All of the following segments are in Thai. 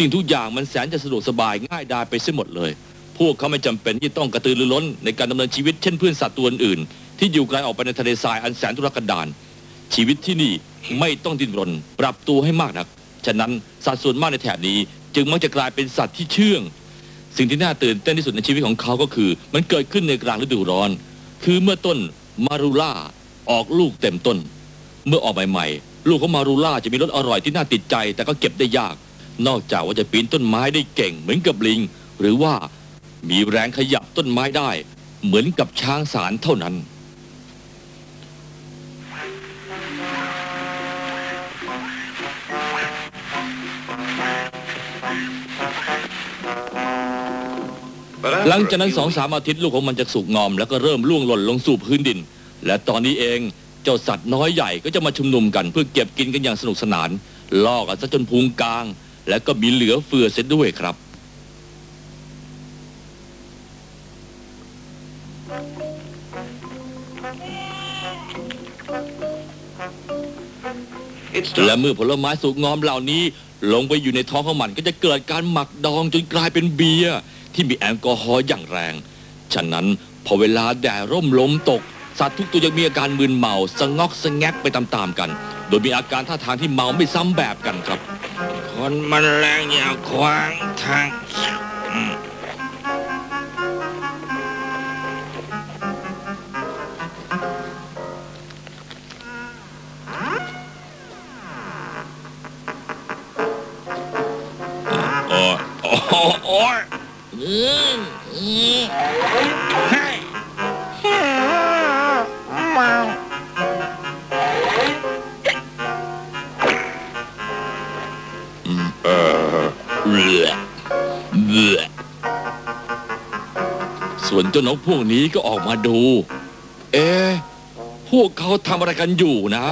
สิ่งทุกอย่างมันแสนจะสะดวกสบายง่ายดายไปเสียหมดเลย พวกเขาไม่จำเป็นที่ต้องกระตือรือร้นในการดำเนินชีวิตเช่นเพื่อนสัตว์ตัวอื่น ที่อยู่ไกลออกไปในทะเลทรายอันแสนทุรกันดารชีวิตที่นี่ไม่ต้องดิ้นรน ปรับตัวให้มากนัก ฉะนั้นสัตว์ส่วนมากในแถบนี้ จึงมักจะกลายเป็นสัตว์ที่เชื่อง สิ่งที่น่าตื่นเต้นที่สุดในชีวิตของเขาก็คือ มันเกิดขึ้นในกลางฤดูร้อน คือเมื่อต้นมารูล่าออกลูกเต็มต้น เมื่อออกใหม่ๆลูกของมารูล่าจะมีรสอร่อยที่น่าติดใจ แต่ก็เก็บได้ยาก นอกจากว่าจะปีนต้นไม้ได้เก่งเหมือนกับลิง หรือว่ามีแรงขยับต้นไม้ได้ เหมือนกับช้างสารเท่านั้น หลังจากนั้นสองสามอาทิตย์ลูกของมันจะสุกงอม แล้วก็เริ่มล่วงหล่นลงสู่พื้นดิน และตอนนี้เองเจ้าสัตว์น้อยใหญ่ก็จะมาชุมนุมกันเพื่อเก็บกินกันอย่างสนุกสนานลอกกันซะจนพุงกลาง และก็มีเหลือเฟือเสียด้วยครับ และเมื่อผลไม้สุกงอมเหล่านี้ ลงไปอยู่ในท้องของมันก็จะเกิดการหมักดองจนกลายเป็นเบียร์ที่มีแอลกอฮอล์อย่างแรง ฉะนั้นพอเวลาแดดร่มลมตก สัตว์ทุกตัวยังมีอาการมึนเมาสะงอกสะแงกไปตามๆกัน โดยมีอาการท่าทางที่เมาไม่ซ้ำแบบกันครับ คนมันแรงอย่ ส่วนเจ้านกพวกนี้ก็ออกมาดู เอ๊ะพวกเขาทำอะไรกันอยู่นะ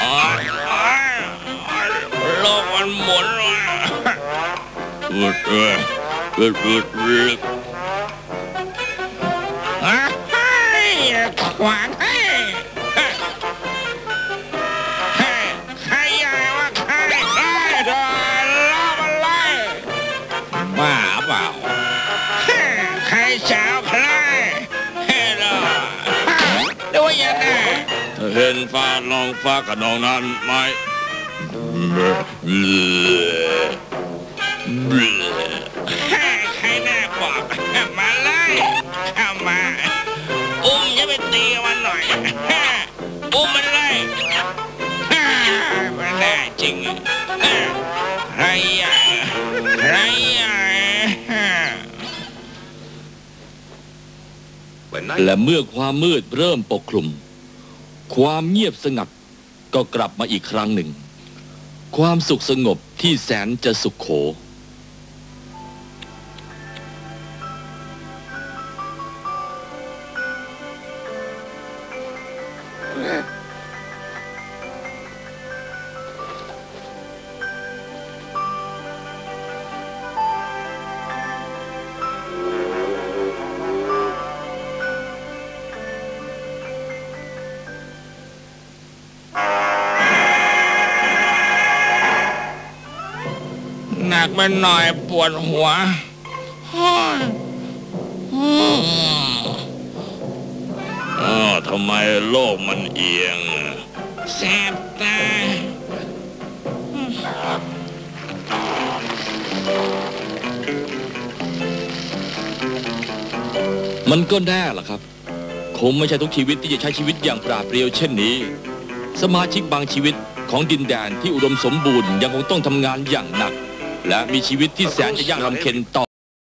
โอ้ยโอ้ยโอ้ยโลกมันหมุนว่ะเออเออเออเออเออเฮ้ยอย่าขวางให้ เห็นฟ้าลองฟ้ากับน้องนั้นไหมเบื่อเบื่อใครแน่บอกมาเลยเข้ามา อุ้มจะไปตีมันหน่อย อุ้มมันเลยมันแน่จริงไรใหญ่ไรใหญ่และเมื่อความมืดเริ่มปกคลุม ความเงียบสงัดก็กลับมาอีกครั้งหนึ่ง ความสุขสงบที่แสนจะสุขโข กไปหน่อยปวดหัวอยอืมอ้าวทำไมโลกมันเอียงแสบตามันก็แน่ล่ะครับ คงไม่ใช่ทุกชีวิตที่จะใช้ชีวิตอย่างปราบเปรียวเช่นนี้ สมาชิกบางชีวิตของดินแดนที่อุดมสมบูรณ์ยังคงต้องทำงานอย่างหนัก และมีชีวิตที่แสนจะยากลำเค็ญต่อ